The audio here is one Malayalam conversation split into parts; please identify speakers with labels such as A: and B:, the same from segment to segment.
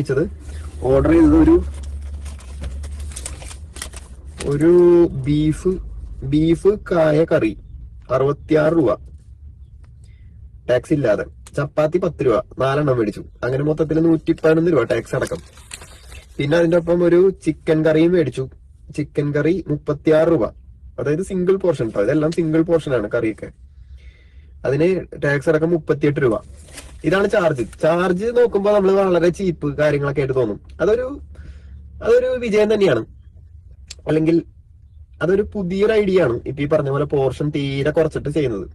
A: കഴിച്ചത് ഓർഡർ ചെയ്തത് ഒരു ഒരു ബീഫ് ബീഫ് കായ കറി. അറുപത്തിയാറ് രൂപ. ടാക്സ് ഇല്ലാതെ. ചപ്പാത്തി പത്ത് രൂപ. നാലെണ്ണം മേടിച്ചു. അങ്ങനെ മൊത്തത്തിൽ നൂറ്റി പതിനൊന്ന് രൂപ ടാക്സ് അടക്കം. പിന്നെ അതിന്റെ ഒപ്പം ഒരു ചിക്കൻ കറിയും മേടിച്ചു. ചിക്കൻ കറി മുപ്പത്തിയാറ് രൂപ. അതായത് സിംഗിൾ പോർഷൻ ഇതെല്ലാം സിംഗിൾ പോർഷൻ ആണ് കറിയൊക്കെ. അതിന് ടാക്സ് അടക്കം മുപ്പത്തിയെട്ട് രൂപ. ഇതാണ് ചാർജ് ചാർജ് നോക്കുമ്പോൾ നമ്മൾ വളരെ ചീപ്പ് കാര്യങ്ങളൊക്കെ ആയിട്ട് തോന്നും. അതൊരു അതൊരു വിജയം തന്നെയാണ്. അല്ലെങ്കിൽ അതൊരു പുതിയൊരു ഐഡിയ ആണ്. ഇപ്പൊ ഈ പറഞ്ഞ പോലെ പോർഷൻ തീരെ കുറച്ചിട്ട് ചെയ്യുന്നത്.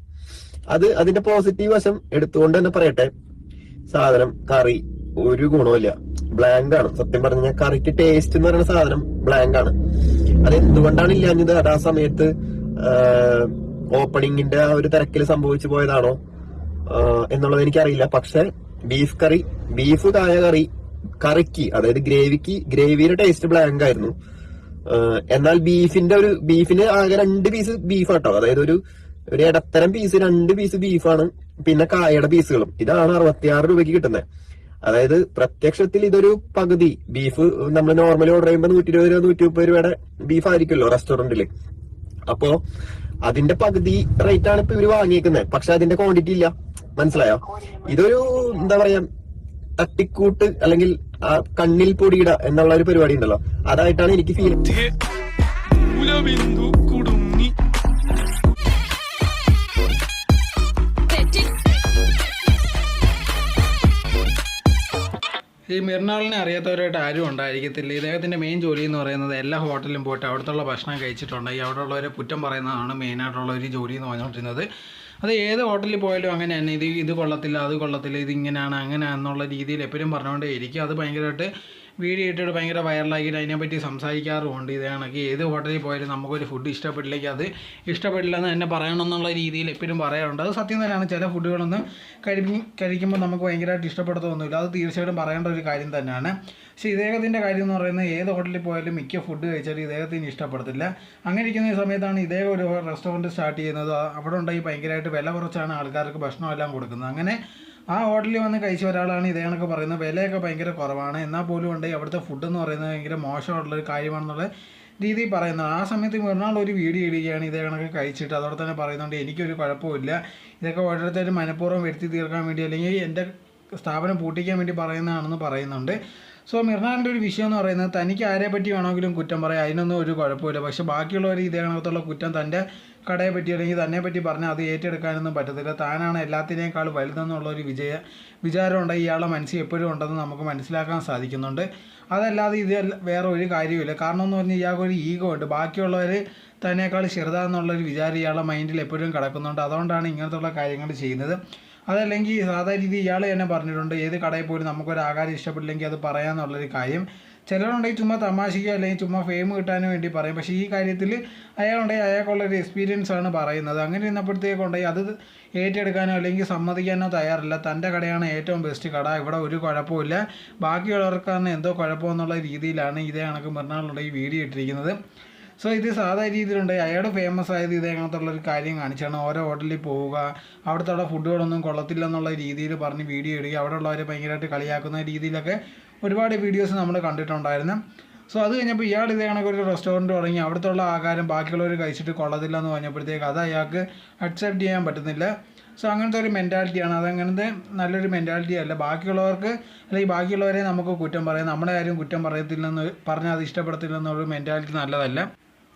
A: അത് അതിന്റെ പോസിറ്റീവ് വശം എടുത്തുകൊണ്ട് തന്നെ പറയട്ടെ. സാധനം കറി ഒരു ഗുണമില്ല ബ്ലാങ്ക് ആണ്. സത്യം പറഞ്ഞു കറിക്ക് ടേസ്റ്റ് എന്ന് പറയുന്ന സാധനം ബ്ലാങ്ക് ആണ്. അത് എന്തുകൊണ്ടാണ് ഇല്ലാഞ്ഞത്? അത് ആ സമയത്ത് ഓപ്പണിങ്ങിന്റെ ആ ഒരു തിരക്കിൽ സംഭവിച്ചു പോയതാണോ? എന്നുള്ളത് എനിക്കറിയില്ല. പക്ഷെ ബീഫ് കറി ബീഫ് കായ കറി കറിക്ക് അതായത് ഗ്രേവിക്ക് ഗ്രേവിയുടെ ടേസ്റ്റ് ബ്ലാങ്ക് ആയിരുന്നു. എന്നാൽ ബീഫിന്റെ ഒരു ബീഫിന് ആകെ രണ്ട് പീസ് ബീഫ് ആട്ടോ. അതായത് ഒരു ഒരു ഇടത്തരം പീസ് രണ്ട് പീസ് ബീഫാണ് പിന്നെ കായയുടെ പീസുകളും ഇതാണ് അറുപത്തിയാറ് രൂപയ്ക്ക് കിട്ടുന്നത് അതായത് പ്രത്യക്ഷത്തിൽ ഇതൊരു പകുതി ബീഫ് നമ്മൾ നോർമലി ഓർഡർ ചെയ്യുമ്പോൾ നൂറ്റി ഇരുപത് രൂപ നൂറ്റി മുപ്പത് രൂപയുടെ ബീഫ് ആയിരിക്കുമല്ലോ റെസ്റ്റോറന്റിൽ അപ്പോ അതിന്റെ പകുതി റേറ്റ് ആണ് ഇപ്പൊ ഇവർ വാങ്ങിയേക്കുന്നത് പക്ഷെ അതിന്റെ ക്വാണ്ടിറ്റി ഇല്ല. മനസ്സിലായോ? ഇതൊരു എന്താ പറയാ തട്ടിക്കൂട്ട് അല്ലെങ്കിൽ കണ്ണിൽ പൊടിയിട എന്നുള്ള ഒരു പരിപാടി ഉണ്ടല്ലോ. അതായിട്ടാണ് എനിക്ക് ഫീൽ
B: ഈ മിർനാളിനെ അറിയാത്തവരായിട്ട് ആരും ഉണ്ടായിരിക്കത്തില്ല. ഇദ്ദേഹത്തിന്റെ മെയിൻ ജോലി എന്ന് പറയുന്നത് എല്ലാ ഹോട്ടലിലും പോയിട്ട് അവിടുത്തെ ഭക്ഷണം കഴിച്ചിട്ടുണ്ടെങ്കിൽ അവിടെ ഉള്ളവരെ കുറ്റം പറയുന്നതാണ് മെയിനായിട്ടുള്ള ഒരു ജോലി എന്ന് പറഞ്ഞുകൊണ്ടിരുന്നത്. അത് ഏത് ഹോട്ടലിൽ പോയാലും അങ്ങനെ തന്നെ. ഇത് ഇത് കൊള്ളത്തില്ല അത് കൊള്ളത്തില്ല ഇത് ഇങ്ങനെയാണ് അങ്ങനെ എന്നുള്ള രീതിയിൽ എപ്പോഴും പറഞ്ഞുകൊണ്ടേ ഇരിക്കും അത് ഭയങ്കരമായിട്ട് വീഡിയോ ഇട്ടിട്ട് ഭയങ്കര വൈറലാക്കിയിട്ട് അതിനെപ്പറ്റി സംസാരിക്കാറുമുണ്ട്. ഇത് കണക്ക് ഏത് ഹോട്ടലിൽ പോയാലും നമുക്കൊരു ഫുഡ് ഇഷ്ടപ്പെട്ടില്ലെങ്കിൽ അത് ഇഷ്ടപ്പെട്ടില്ലെന്ന് തന്നെ പറയണം എന്നുള്ള രീതിയിൽ എപ്പോഴും പറയാറുണ്ട്. അത് സത്യം തന്നെയാണ്. ചില ഫുഡുകളൊന്നും കഴി കഴിക്കുമ്പോൾ നമുക്ക് ഭയങ്കരമായിട്ട് ഇഷ്ടപ്പെടുത്തൊന്നുമില്ല. അത് തീർച്ചയായിട്ടും പറയേണ്ട ഒരു കാര്യം തന്നെയാണ്. പക്ഷേ ഇദ്ദേഹത്തിന്റെ കാര്യം എന്ന് പറയുന്നത് ഏത് ഹോട്ടലിൽ പോയാലും മിക്ക ഫുഡ് കഴിച്ചാലും ഇദ്ദേഹത്തിന് ഇഷ്ടപ്പെടത്തില്ല. അങ്ങനെ ഇരിക്കുന്ന സമയത്താണ് ഇദ്ദേഹം ഒരു റെസ്റ്റോറന്റ് സ്റ്റാർട്ട് ചെയ്യുന്നത്. അവിടെ ഉണ്ടെങ്കിൽ ഭയങ്കരമായിട്ട് വില കുറച്ചാണ് ആൾക്കാർക്ക് ഭക്ഷണമെല്ലാം കൊടുക്കുന്നത്. അങ്ങനെ ആ ഹോട്ടലിൽ വന്ന് കഴിച്ച ഒരാളാണ് ഇതേ കണക്ക് പറയുന്നത്. വിലയൊക്കെ ഭയങ്കര കുറവാണ്. എന്നാൽ പോലും ഉണ്ട്. അവിടുത്തെ ഫുഡ് എന്ന് പറയുന്നത് ഭയങ്കര മോശമായിട്ടുള്ളൊരു കാര്യമാണെന്നുള്ള രീതിയിൽ പറയുന്നത്. ആ സമയത്ത് മറുനാൾ ഒരു വീഡിയോ ഇടുകയാണ് ഇതേ കണക്ക് കഴിച്ചിട്ട്. അതോടെ തന്നെ പറയുന്നുണ്ട് എനിക്കൊരു കുഴപ്പമില്ല. ഇതൊക്കെ ഓരോരുത്തരും മനഃപൂർവം വരുത്തി തീർക്കാൻ വേണ്ടി അല്ലെങ്കിൽ എന്റെ സ്ഥാപനം പൂട്ടിക്കാൻ വേണ്ടി പറയുന്നതാണെന്ന് പറയുന്നുണ്ട്. സോ മിർനാളിന്റെ ഒരു വിഷയം എന്ന് പറയുന്നത് തനിക്ക് ആരെ പറ്റി വേണമെങ്കിലും കുറ്റം പറയാം. അതിനൊന്നും ഒരു കുഴപ്പമില്ല. പക്ഷെ ബാക്കിയുള്ളവർ ഇതേ കണക്കത്തുള്ള കുറ്റം തന്റെ കടയെ പറ്റി അല്ലെങ്കിൽ തന്നെ പറ്റി പറഞ്ഞാൽ അത് ഏറ്റെടുക്കാനൊന്നും പറ്റത്തില്ല. താനാണ് എല്ലാത്തിനേക്കാൾ വലുതെന്നുള്ളൊരു വിജയ വിചാരം ഇയാളെ ഇയാളുടെ മനസ്സിൽ എപ്പോഴും ഉണ്ടെന്ന് നമുക്ക് മനസ്സിലാക്കാൻ സാധിക്കുന്നുണ്ട്. അതല്ലാതെ ഇത് വേറെ ഒരു കാര്യമില്ല കാരണം എന്ന് പറഞ്ഞാൽ ഇയാൾക്ക് ഒരു ഈഗോ ഉണ്ട്. ബാക്കിയുള്ളവർ തന്നെക്കാൾ ചെറുതാന്നുള്ളൊരു വിചാരം ഇയാളുടെ മൈൻഡിൽ എപ്പോഴും കിടക്കുന്നുണ്ട്. അതുകൊണ്ടാണ് ഇങ്ങനത്തുള്ള കാര്യങ്ങൾ ചെയ്യുന്നത്. അതല്ലെങ്കിൽ സാധാരണ രീതി ഇയാൾ തന്നെ പറഞ്ഞിട്ടുണ്ട് ഏത് കടയിൽ പോലും നമുക്കൊരു ആകാരം ഇഷ്ടപ്പെട്ടില്ലെങ്കിൽ അത് പറയാമെന്നുള്ളൊരു കാര്യം. ചിലരുണ്ടെങ്കിൽ ചുമ്മാ തമാശയ്ക്കോ അല്ലെങ്കിൽ ചുമ്മാ ഫെയിം കിട്ടാനും വേണ്ടി പറയും. പക്ഷേ ഈ കാര്യത്തിൽ അയാളുണ്ടെങ്കിൽ അയാൾക്കുള്ളൊരു എക്സ്പീരിയൻസ് ആണ് പറയുന്നത്. അങ്ങനെ ഇരുന്നപ്പോഴത്തേക്കുണ്ടെങ്കിൽ അത് ഏറ്റെടുക്കാനോ അല്ലെങ്കിൽ സമ്മതിക്കാനോ തയ്യാറില്ല. തന്റെ കടയാണ് ഏറ്റവും ബെസ്റ്റ് കട. ഇവിടെ ഒരു കുഴപ്പമില്ല ബാക്കിയുള്ളവർക്കാണ് എന്തോ കുഴപ്പമെന്നുള്ള രീതിയിലാണ് ഇതേ കണക്ക് മറ്റന്നാളുണ്ടെങ്കിൽ വീഡിയോ ഇട്ടിരിക്കുന്നത്. സോ ഇത് സാധാ രീതിയിലുണ്ട്. അയാൾ ഫേമസ് ആയത് ഇത് ഒരു കാര്യം കാണിച്ചാണ്. ഓരോ ഹോട്ടലിൽ പോവുക അവിടുത്തെ അവിടെ ഫുഡുകളൊന്നും കൊള്ളത്തില്ല എന്നുള്ള രീതിയിൽ പറഞ്ഞ് വീഡിയോ ഇടുക അവിടെ ഉള്ളവരെ ഭയങ്കരമായിട്ട് കളിയാക്കുന്ന രീതിയിലൊക്കെ ഒരുപാട് വീഡിയോസ് നമ്മൾ കണ്ടിട്ടുണ്ടായിരുന്നു. സോ അത് കഴിഞ്ഞപ്പോൾ ഇയാൾ ഇതേ കണക്ക് ഒരു റെസ്റ്റോറന്റ് തുടങ്ങി. അവിടുത്തെ ഉള്ള ആഹാരം ബാക്കിയുള്ളവർ കഴിച്ചിട്ട് കൊള്ളത്തില്ല എന്ന് പറഞ്ഞപ്പോഴത്തേക്ക് അത് അയാൾക്ക് അക്സെപ്റ്റ് ചെയ്യാൻ പറ്റുന്നില്ല. സോ അങ്ങനത്തെ ഒരു മെന്റാലിറ്റിയാണ് അതങ്ങനത്തെ നല്ലൊരു മെന്റാലിറ്റി അല്ല. ബാക്കിയുള്ളവർക്ക് അല്ലെങ്കിൽ ബാക്കിയുള്ളവരെ നമുക്ക് കുറ്റം പറയാം. നമ്മുടെ കാര്യം കുറ്റം പറയത്തില്ലെന്ന് പറഞ്ഞാൽ അത് ഇഷ്ടപ്പെടത്തില്ലെന്നുള്ള മെന്റാലിറ്റി നല്ലതല്ല.